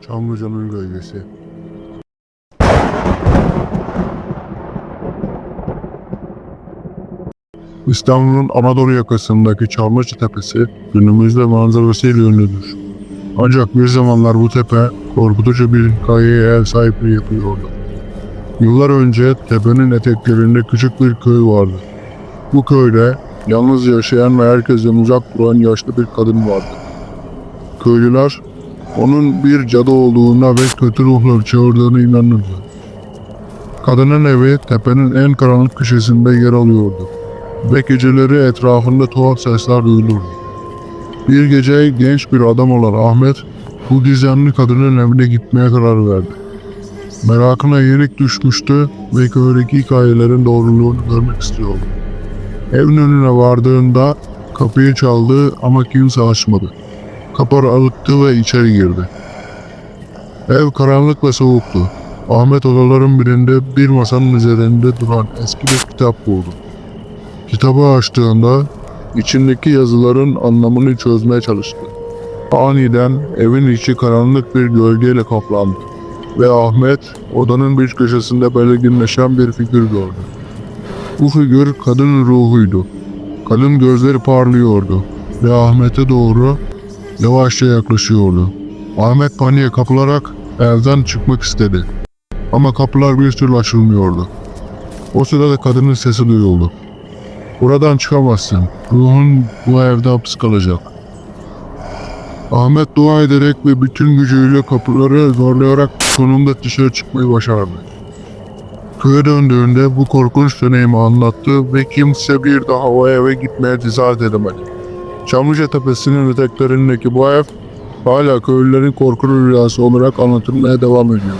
Çamlıca'nın gölgesi. İstanbul'un Anadolu yakasındaki Çamlıca Tepesi günümüzde manzarasıyla ünlüdür. Ancak bir zamanlar bu tepe korkutucu bir hikayeye ev sahipliği yapıyordu. Yıllar önce tepenin eteklerinde küçük bir köy vardı. Bu köyde yalnız yaşayan ve herkesten uzak duran yaşlı bir kadın vardı. Köylüler onun bir cadı olduğuna ve kötü ruhları çağırdığına inanırdı. Kadının evi tepenin en karanlık köşesinde yer alıyordu ve geceleri etrafında tuhaf sesler duyulurdu. Bir gece genç bir adam olan Ahmet bu gizemli kadının evine gitmeye karar verdi. Merakına yenik düşmüştü ve köydeki hikayelerin doğruluğunu görmek istiyordu. Evin önüne vardığında kapıyı çaldı ama kimse açmadı. Kapı aralıktı ve içeri girdi. Ev karanlık ve soğuktu. Ahmet odaların birinde bir masanın üzerinde duran eski bir kitap buldu. Kitabı açtığında içindeki yazıların anlamını çözmeye çalıştı. Aniden evin içi karanlık bir gölgeyle kaplandı ve Ahmet odanın bir köşesinde belirginleşen bir figür gördü. Bu figür kadının ruhuydu. Kadın gözleri parlıyordu ve Ahmet'e doğru yavaşça yaklaşıyordu. Ahmet paniğe kapılarak evden çıkmak istedi. Ama kapılar bir türlü açılmıyordu. O sırada kadının sesi duyuldu. Buradan çıkamazsın. Ruhun bu evde hapis kalacak. Ahmet dua ederek ve bütün gücüyle kapıları zorlayarak sonunda dışarı çıkmayı başardı. Köye döndüğünde bu korkunç deneyimi anlattı ve kimse bir daha o eve gitmeye cesaret edemedi. Çamlıca Tepesi'nin eteklerindeki bu ev hala köylülerin korkulu rüyası olarak anlatılmaya devam ediyor.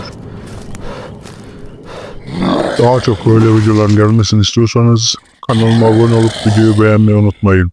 Daha çok böyle videoların gelmesini istiyorsanız kanalıma abone olup videoyu beğenmeyi unutmayın.